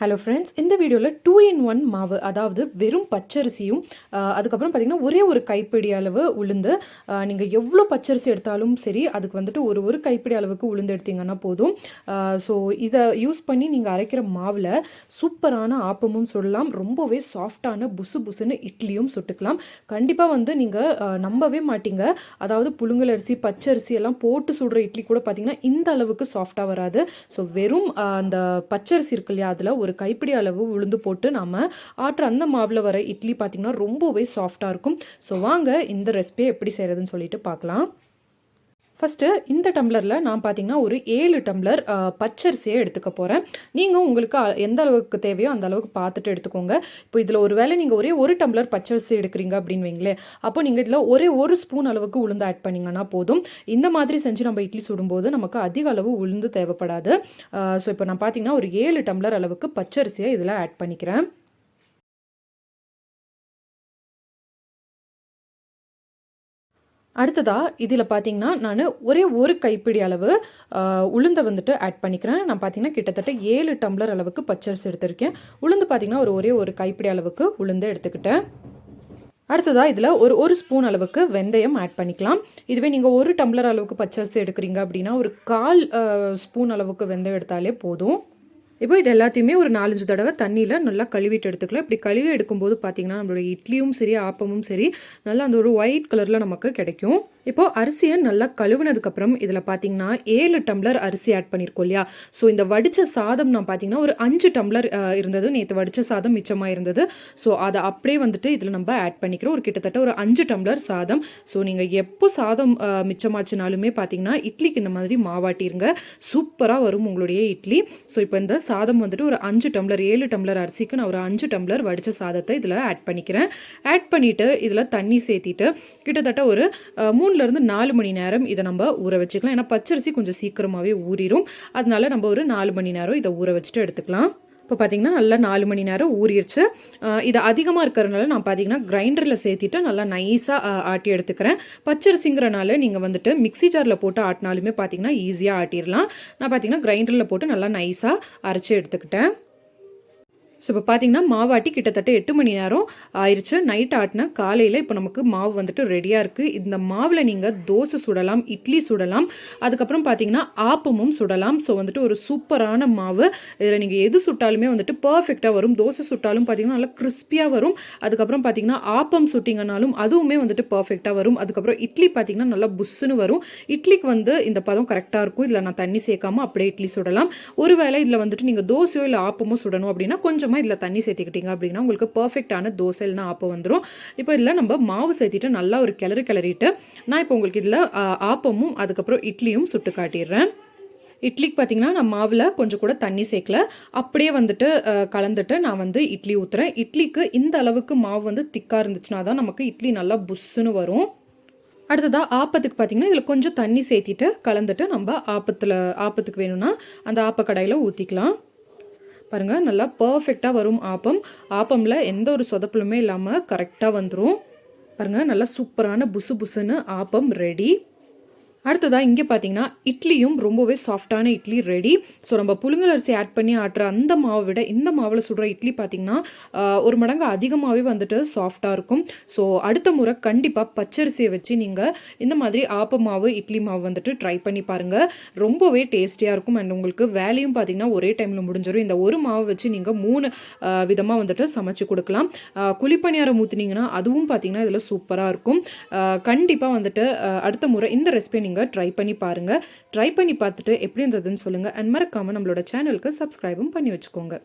Hello friends இந்த வீடியோவில் two in one மாவு அதாவது வெறும் பச்சரிசியும் அதுக்கப்புறம் பார்த்தீங்கன்னா ஒரே ஒரு கைப்பிடி அளவு உளுந்து நீங்கள் எவ்வளோ பச்சரிசி எடுத்தாலும் சரி அதுக்கு வந்துட்டு ஒரு ஒரு கைப்பிடி அளவுக்கு உளுந்து எடுத்திங்கன்னா போதும். ஸோ இதை யூஸ் பண்ணி நீங்கள் அரைக்கிற மாவில் சூப்பரான ஆப்பமும் சுடலாம் ரொம்பவே சாஃப்டான புசு புசுன்னு இட்லியும் சுட்டுக்கலாம். கண்டிப்பாக வந்து நீங்கள் நம்பவே மாட்டீங்க. அதாவது புழுங்கல் அரிசி பச்சரிசி எல்லாம் போட்டு சுடுற இட்லி கூட பார்த்தீங்கன்னா இந்த அளவுக்கு சாஃப்டாக வராது. ஸோ வெறும் அந்த பச்சரிசி இருக்கு இல்லையா அதில் ஒரு கைப்பிடி அளவு உளுந்து போட்டு நம்ம ஆட்டுற அந்த மாவில் வர இட்லி பார்த்தீங்கன்னா ரொம்பவே சாஃப்டாக இருக்கும். ஸோ வாங்க இந்த ரெசிபியை எப்படி செய்கிறதுன்னு சொல்லிட்டு பார்க்கலாம் ஃபஸ்ட்டு இந்த டம்ளரில் நான் பார்த்தீங்கன்னா ஒரு ஏழு டம்ளர் பச்சரிசியை எடுத்துக்க போகிறேன் நீங்கள் உங்களுக்கு எந்த அளவுக்கு தேவையோ அந்த அளவுக்கு பார்த்துட்டு எடுத்துக்கோங்க. இப்போ இதில் ஒரு வேளை நீங்கள் ஒரே ஒரு டம்ளர் பச்சரிசி எடுக்கிறீங்க அப்படின்னு வைங்களேன். அப்போ நீங்கள் இதில் ஒரே ஒரு ஸ்பூன் அளவுக்கு உளுந்து ஆட் பண்ணிங்கன்னா போதும். இந்த மாதிரி செஞ்சு நம்ம இட்லி சுடும்போது நமக்கு அதிக அளவு உளுந்து தேவைப்படாது. ஸோ இப்போ நான் பார்த்தீங்கன்னா ஒரு ஏழு டம்ளர் அளவுக்கு பச்சரிசியை இதில் ஆட் பண்ணிக்கிறேன். அடுத்ததாக இதில் பார்த்தீங்கன்னா நான் ஒரே ஒரு கைப்பிடி அளவு உளுந்தை வந்துட்டு ஆட் பண்ணிக்கிறேன். நான் பார்த்தீங்கன்னா கிட்டத்தட்ட ஏழு டம்ளர் அளவுக்கு பச்சரிசி எடுத்திருக்கேன். உளுந்து பார்த்தீங்கன்னா ஒரு ஒரே ஒரு கைப்பிடி அளவுக்கு உளுந்து எடுத்துக்கிட்டேன். அடுத்ததாக இதில் ஒரு ஒரு ஸ்பூன் அளவுக்கு வெந்தயம் ஆட் பண்ணிக்கலாம். இதுவே நீங்கள் ஒரு டம்ளர் அளவுக்கு பச்சரிசி எடுக்கிறீங்க அப்படின்னா ஒரு கால் ஸ்பூன் அளவுக்கு வெந்தயம் எடுத்தாலே போதும். இப்போ இது எல்லாத்தையுமே ஒரு நாலஞ்சு தடவை தண்ணியில் நல்லா கழுவிட்டு எடுத்துக்கலாம். இப்படி கழுவி எடுக்கும்போது பார்த்தீங்கன்னா நம்மளோட இட்லியும் சரி ஆப்பமும் சரி நல்லா அந்த ஒரு ஒயிட் கலரில் நமக்கு கிடைக்கும். இப்போ அரிசியை நல்லா கழுவுனதுக்கப்புறம் இதில் பார்த்தீங்கன்னா ஏழு டம்ளர் அரிசி ஆட் பண்ணியிருக்கோம் இல்லையா? ஸோ இந்த வடித்த சாதம் நான் பார்த்தீங்கன்னா ஒரு அஞ்சு டம்ளர் இருந்தது. நேற்று வடித்த சாதம் மிச்சமாக இருந்தது. ஸோ அதை அப்படியே வந்துட்டு இதில் நம்ம ஆட் பண்ணிக்கிறோம். ஒரு கிட்டத்தட்ட ஒரு அஞ்சு டம்ளர் சாதம். ஸோ நீங்கள் எப்போ சாதம் மிச்சமாச்சுனாலுமே பார்த்தீங்கன்னா இட்லிக்கு இந்த மாதிரி மாவாட்டிருங்க. சூப்பராக வரும் உங்களுடைய இட்லி. ஸோ இப்போ இந்த சாதம் வந்துட்டு ஒரு அஞ்சு டம்ளர் ஏழு டம்ளர் அரிசிக்கு நான் ஒரு அஞ்சு டம்ளர் வடித்த சாதத்தை இதில் ஆட் பண்ணிக்கிறேன். ஆட் பண்ணிவிட்டு இதில் தண்ணி சேர்த்திட்டு கிட்டத்தட்ட ஒரு மூணுலேருந்து நாலு மணி நேரம் இதை நம்ம ஊற வச்சுக்கலாம். ஏன்னா பச்சரிசி கொஞ்சம் சீக்கிரமாகவே ஊறிடும் அதனால நம்ம ஒரு நாலு மணி நேரம் இதை ஊற வச்சுட்டு எடுத்துக்கலாம். இப்போ பார்த்தீங்கன்னா நல்லா நாலு மணி நேரம் ஊறிடுச்சு இது அதிகமாக இருக்கிறதுனால நான் பார்த்தீங்கன்னா கிரைண்டரில் சேர்த்திட்டு நல்லா நைஸாக ஆட்டி எடுத்துக்கிறேன். பச்சரிசிங்கிறனால நீங்கள் வந்துட்டு மிக்ஸி ஜாரில் போட்டு ஆட்டினாலுமே பார்த்தீங்கன்னா ஈஸியாக ஆட்டிடலாம். நான் பார்த்தீங்கன்னா கிரைண்டரில் போட்டு நல்லா நைஸாக அரைச்சி எடுத்துக்கிட்டேன். ஸோ இப்போ பார்த்தீங்கன்னா மாவாட்டி கிட்டத்தட்ட எட்டு மணி நேரம் ஆயிடுச்சு நைட் ஆட்டினா காலையில் இப்போ நமக்கு மாவு வந்துட்டு ரெடியாக இருக்குது இந்த மாவில் நீங்கள் தோசை சுடலாம் இட்லி சுடலாம் அதுக்கப்புறம் பார்த்தீங்கன்னா ஆப்பமும் சுடலாம். ஸோ வந்துட்டு ஒரு சூப்பரான மாவு. இதில் நீங்கள் எது சுட்டாலுமே வந்துட்டு பர்ஃபெக்டாக வரும். தோசை சுட்டாலும் பார்த்தீங்கன்னா நல்லா கிறிஸ்பியாக வரும். அதுக்கப்புறம் பார்த்தீங்கன்னா ஆப்பம் சுட்டிங்கனாலும் அதுவுமே வந்துட்டு பர்ஃபெக்டாக வரும். அதுக்கப்புறம் இட்லி பார்த்தீங்கன்னா நல்லா புஷ்ஷுன்னு வரும். இட்லிக்கு வந்து இந்த பதம் கரெக்டாக இருக்கும். இதில் நான் தண்ணி சேர்க்காம அப்படியே இட்லி சுடலாம். ஒருவேளை இதில் வந்துட்டு நீங்கள் தோசையோ இல்லை ஆப்பமோ சுடணும் அப்படின்னா கொஞ்சம் கொஞ்சமாக இதில் தண்ணி சேர்த்திக்கிட்டீங்க அப்படின்னா உங்களுக்கு பர்ஃபெக்டான தோசை இல்லைனா ஆப்பம் வந்துடும் இப்போ இதில் நம்ம மாவு சேர்த்திட்டு நல்லா ஒரு கிளறு கிளறிட்டு நான் இப்போ உங்களுக்கு இதில் ஆப்பமும் அதுக்கப்புறம் இட்லியும் சுட்டு காட்டிடுறேன். இட்லிக்கு பார்த்தீங்கன்னா நான் மாவில் கொஞ்சம் கூட தண்ணி சேர்க்கல. அப்படியே வந்துட்டு கலந்துட்டு நான் வந்து இட்லி ஊற்றுறேன் இட்லிக்கு இந்த அளவுக்கு மாவு வந்து திக்காக இருந்துச்சுன்னா தான் நமக்கு இட்லி நல்லா புஷ்ஷுன்னு வரும். அடுத்ததாக ஆப்பத்துக்கு பார்த்தீங்கன்னா இதில் கொஞ்சம் தண்ணி சேர்த்திட்டு கலந்துட்டு நம்ம ஆப்பத்தில் ஆப்பத்துக்கு வேணும்னா அந்த ஆப்ப கடையில் ஊற்றிக்கலாம் பாருங்கள் நல்லா பர்ஃபெக்டாக வரும் ஆப்பம். ஆப்பமில் எந்த ஒரு சொதப்பலுமே இல்லாமல் கரெக்டாக வந்துடும் பாருங்கள் நல்லா சூப்பரான புசு புசுன்னு ஆப்பம் ரெடி அடுத்ததாக இங்கே பார்த்தீங்கன்னா இட்லியும் ரொம்பவே சாஃப்டான இட்லி ரெடி ஸோ நம்ம புழுங்கல் அரிசி ஆட் பண்ணி ஆட்டுற அந்த மாவை விட இந்த மாவில் சுடுற இட்லி பார்த்தீங்கன்னா ஒரு மடங்கு அதிகமாகவே வந்துட்டு சாஃப்டாக இருக்கும். ஸோ அடுத்த முறை கண்டிப்பாக பச்சரிசியை வச்சு நீங்கள் இந்த மாதிரி ஆப்ப மாவு இட்லி மாவு வந்துட்டு ட்ரை பண்ணி பாருங்கள் ரொம்பவே டேஸ்டியாக இருக்கும். அண்ட் உங்களுக்கு வேலையும் பார்த்தீங்கன்னா ஒரே டைமில் முடிஞ்சிடும் இந்த ஒரு மாவை வச்சு நீங்கள் மூணு விதமாக வந்துட்டு சமைச்சு கொடுக்கலாம். குழிப்பணியாரம் ஊற்றுனீங்கன்னா அதுவும் பார்த்தீங்கன்னா இதில் சூப்பராக இருக்கும். கண்டிப்பாக வந்துட்டு அடுத்த முறை இந்த ரெசிபியை நீங்கள் ட்ரை பண்ணி பாருங்கள் ட்ரை பண்ணி பார்த்துட்டு எப்படி இருந்ததுன்னு சொல்லுங்கள் அண்ட் மறக்காமல் நம்மளோட சேனலுக்கு சப்ஸ்கிரைபும் பண்ணி வச்சுக்கோங்க.